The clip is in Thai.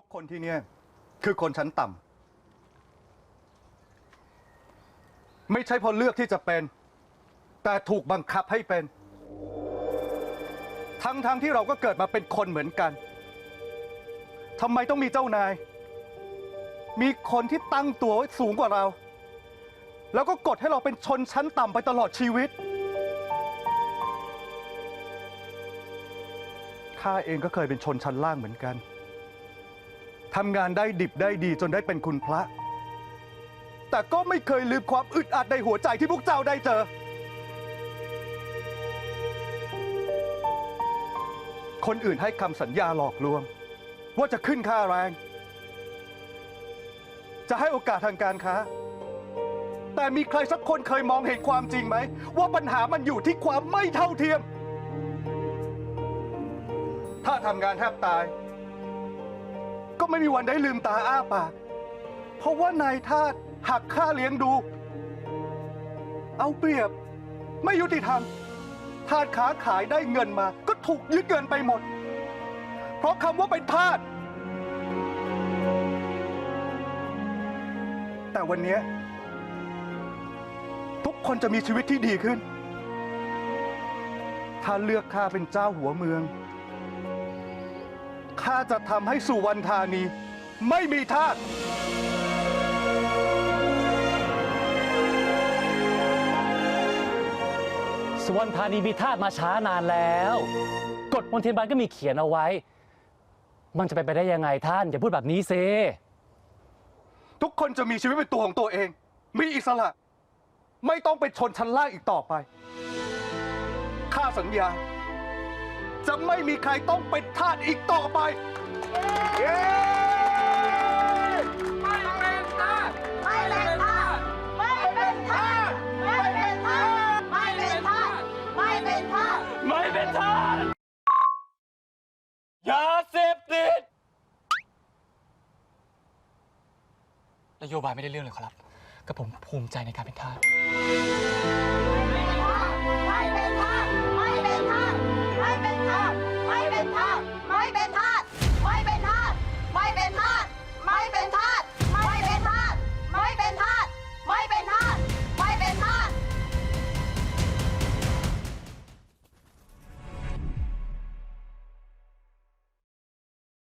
ทุกคนที่เนี่ยคือคนชั้นต่ำไม่ใช่เพราะเลือกที่จะเป็น แต่ถูกบังคับให้เป็น ทั้งๆทที่เราก็เกิดมาเป็นคนเหมือนกันทำไมต้องมีเจ้านาย มีคนที่ตั้งตัวไว้สูงกว่าเรา แล้วก็กดให้เราเป็นชนชั้นต่ำไปตลอดชีวิตข้าเองก็เคยเป็นชนชั้นล่างเหมือนกัน ทำงานได้ดิบได้ดีจนได้เป็นคุณพระ แต่ก็ไม่เคยลืมความอึดอัดในหัวใจที่พวกเจ้าได้เจอ คนอื่นให้คำสัญญาหลอกลวง ว่าจะขึ้นค่าแรง จะให้โอกาสทางการค้า แต่มีใครสักคนเคยมองเห็นความจริงไหม ว่าปัญหามันอยู่ที่ความไม่เท่าเทียม ถ้าทำงานแทบตาย ก็ไม่มีวันได้ลืมตาอ้าปาก เพราะว่านายทาสหักค่าเลี้ยงดู เอาเปรียบ ไม่ยุติธรรมทาสค้าขายได้เงินมา ก็ถูกยึดเงินไปหมด เพราะคำว่าเป็นทาส แต่วันนี้ ทุกคนจะมีชีวิตที่ดีขึ้น ถ้าเลือกข้าเป็นเจ้าหัวเมือง ข้าจะทำให้สุวรรณธานี ไม่มีทาสสุวรรณธานีมีทาสมาช้านานแล้ว กฎมนเทียนบานก็มีเขียนเอาไว้ มันจะเป็นไปได้ยังไงท่าน อย่าพูดแบบนี้เซทุกคนจะมีชีวิตเป็นตัวของตัวเอง มีอิสระ ไม่ต้องเป็นชนชั้นล่างอีกต่อไป ข้าสัญญา จะไม่มีใครต้องเป็นทาสอีกต่อไป เย้ไม่เป็นทาสไม่เป็นทาสไม่เป็นทาสไม่เป็นทาสไม่เป็นทาสไม่เป็นทาสไม่เป็นทาสยาเสพติดนโยบายไม่ได้เรื่องเลยครับก็ผมภูมิใจในการเป็นทาส